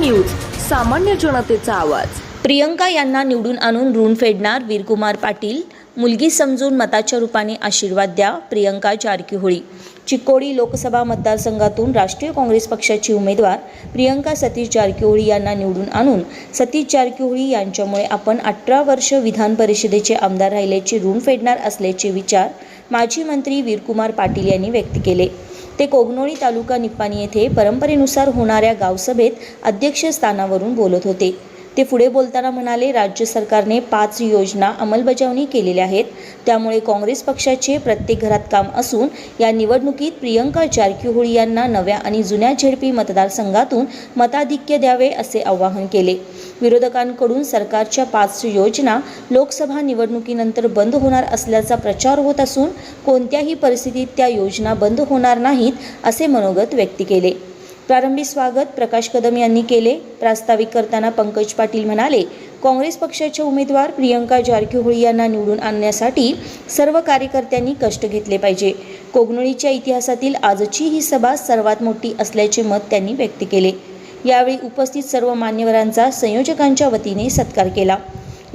News सामान्य जनतेचा आवाज. प्रियंका यांना निवडून आणून ऋण फेडणार वीरकुमार पाटील. मुलगी समजून मताच्या रूपाने आशीर्वाद द्या प्रियंका जारकीहोळी चिकोडी लोकसभा मतदारसंघातून राष्ट्रीय काँग्रेस पक्षाची उमेदवार प्रियंका सतीश जारकीहोळी यांना निवडून आणून सतीश जारकीहोळी यांच्यामुळे आपण अठरा वर्ष विधान परिषदेचे आमदार राहिल्याचे ऋण फेडणार असल्याचे विचार माजी मंत्री वीरकुमार पाटील यांनी व्यक्त केले. ते कोगनोळी तालुका निप्पाणी येथे परंपरेनुसार होणाऱ्या गावसभेत अध्यक्षस्थानावरून बोलत होते. ते पुढे बोलताना म्हणाले राज्य सरकारने पाच योजना अंमलबजावणी केलेल्या आहेत. त्यामुळे काँग्रेस पक्षाचे प्रत्येक घरात काम असून या निवडणुकीत प्रियंका जारकीहोळी यांना नव्या आणि जुन्या झेडपी मतदारसंघातून मताधिक्य द्यावे असे आवाहन केले. विरोधकांकडून सरकारच्या पाच योजना लोकसभा निवडणुकीनंतर बंद होणार असल्याचा प्रचार होत असून कोणत्याही परिस्थितीत त्या योजना बंद होणार नाहीत असे मनोगत व्यक्त केले. प्रारंभी स्वागत प्रकाश कदम यांनी केले. प्रास्ताविक करताना पंकज पाटील म्हणाले काँग्रेस पक्षाच्या उमेदवार प्रियंका जारकीहोळी यांना निवडून आणण्यासाठी सर्व कार्यकर्त्यांनी कष्ट घेतले पाहिजे. कोगनोळीच्या इतिहासातील आजची ही सभा सर्वात मोठी असल्याचे मत त्यांनी व्यक्त केले. यावेळी उपस्थित सर्व मान्यवरांचा संयोजकांच्या वतीने सत्कार केला.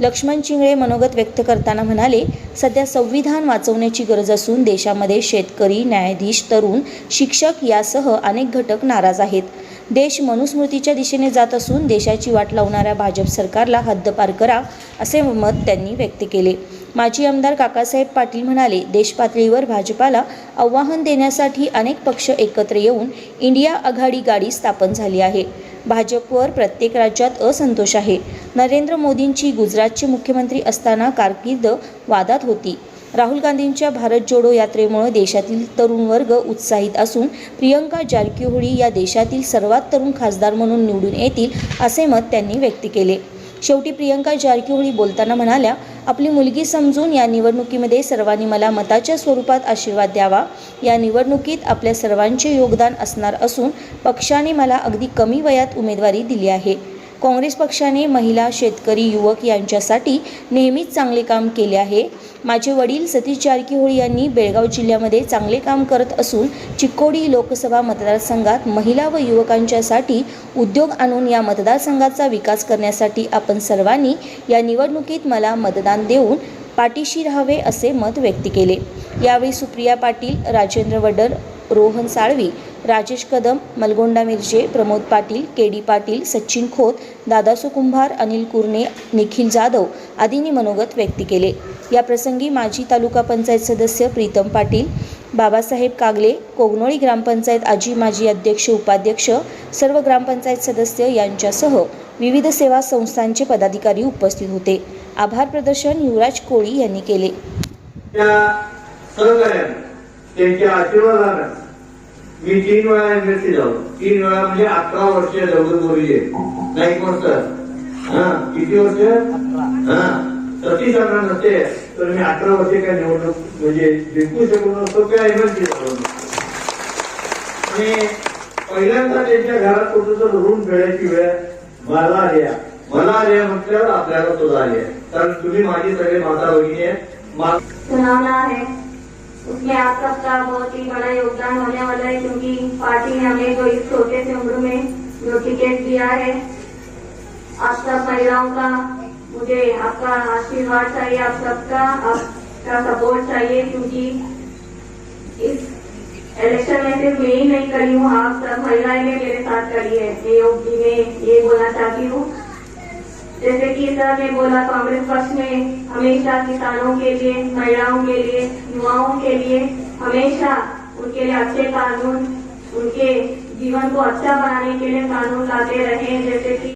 लक्ष्मण चिंगळे मनोगत व्यक्त करताना म्हणाले सध्या संविधान वाचवण्याची गरज असून देशामध्ये शेतकरी न्यायाधीश तरुण शिक्षक यासह अनेक घटक नाराज आहेत. देश मनुस्मृतीच्या दिशेने जात असून देशाची वाट लावणाऱ्या भाजप सरकारला हद्दपार करा असे मत त्यांनी व्यक्त केले. माजी आमदार काकासाहेब पाटील म्हणाले देशपातळीवर भाजपाला आव्हान देण्यासाठी अनेक पक्ष एकत्र येऊन इंडिया आघाडी गाडी स्थापन झाली आहे. भाजपवर प्रत्येक राज्यात असंतोष आहे. नरेंद्र मोदींची गुजरातचे मुख्यमंत्री असताना कारकीर्द वादात होती. राहुल गांधींच्या भारत जोडो यात्रेमुळे देशातील तरुण वर्ग उत्साहित असून प्रियंका जारकीहोळी या देशातील सर्वात तरुण खासदार म्हणून निवडून येतील असे मत त्यांनी व्यक्त केले. शेवटी प्रियंका जारकीहोळी बोलताना म्हणाल्या आपली मुलगी समजून या निवडणुकीमध्ये सर्वांनी मला मताच्या स्वरूपात आशीर्वाद द्यावा. या निवडणुकीत आपल्या सर्वांचे योगदान असणार असून पक्षाने मला अगदी कमी वयात उमेदवारी दिली आहे. काँग्रेस पक्षाने महिला शेतकरी युवक यांच्यासाठी नेहमीच चांगले काम केले आहे. माझे वडील सतीश जारकीहोळी यांनी बेळगाव जिल्ह्यामध्ये चांगले काम करत असून चिक्कोडी लोकसभा मतदारसंघात महिला व युवकांच्यासाठी उद्योग आणून या मतदारसंघाचा विकास करण्यासाठी आपण सर्वांनी या निवडणुकीत मला मतदान देऊन पाठीशी राहावे असे मत व्यक्त केले. यावेळी सुप्रिया पाटील राजेंद्र वडर रोहन साळवी राजेश कदम मलगोंडा मिरजे प्रमोद पाटील के डी पाटील सचिन खोत दादासू कुंभार अनिल कुरणे निखिल जाधव आदींनी मनोगत व्यक्त केले. या प्रसंगी माजी तालुका पंचायत सदस्य प्रीतम पाटील बाबासाहेब कागले कोगनोळी ग्रामपंचायत आजी माजी अध्यक्ष उपाध्यक्ष सर्व ग्रामपंचायत सदस्य यांच्यासह विविध सेवा संस्थांचे पदाधिकारी उपस्थित होते. आभार प्रदर्शन युवराज कोळी यांनी केले. त्यांच्या आशीर्वादानं मी तीन वेळा एमएससी झालो तीन वेळा म्हणजे अकरा वर्ष जवळ बोलले नाही कोण सर हा किती वर्ष? हा सतीश अकरा नसते तर मी अकरा वर्ष काय निवडणूक म्हणजे जिंकू शकलो नसतो किंवा एमएससी झालो आणि पहिल्यांदा त्यांच्या घरात कुठं तर ऋण फेडायची वेळ मला आली मला आली म्हटल्यावर आपल्याला सुद्धा आली कारण तुम्ही माझी सगळे माता भगिनी आहे मा- चुनावना है उसमें आप सबका बहुत ही बड़ा योगदान होने वाला है, क्योंकि पार्टी ने हमें जो इस छोटे से उम्र में जो टिकट दिया है, आप सब महिलाओं का मुझे आपका आशीर्वाद चाहिए, आप सबका, आपका सपोर्ट चाहिए, क्योंकि इस इलेक्शन में सिर्फ़ मैं ही नहीं करी हूँ, आप सब महिलाएँ ने मेरे साथ करी है। मैं योगी में ये बोलना चाहती हूँ जैसे कि सर ने बोला, कांग्रेस पक्ष में हमेशा किसानों के लिए, महिलाओं के लिए, युवाओं के लिए हमेशा उनके लिए अच्छे कानून, उनके जीवन को अच्छा बनाने के लिए कानून लाते रहे, जैसे कि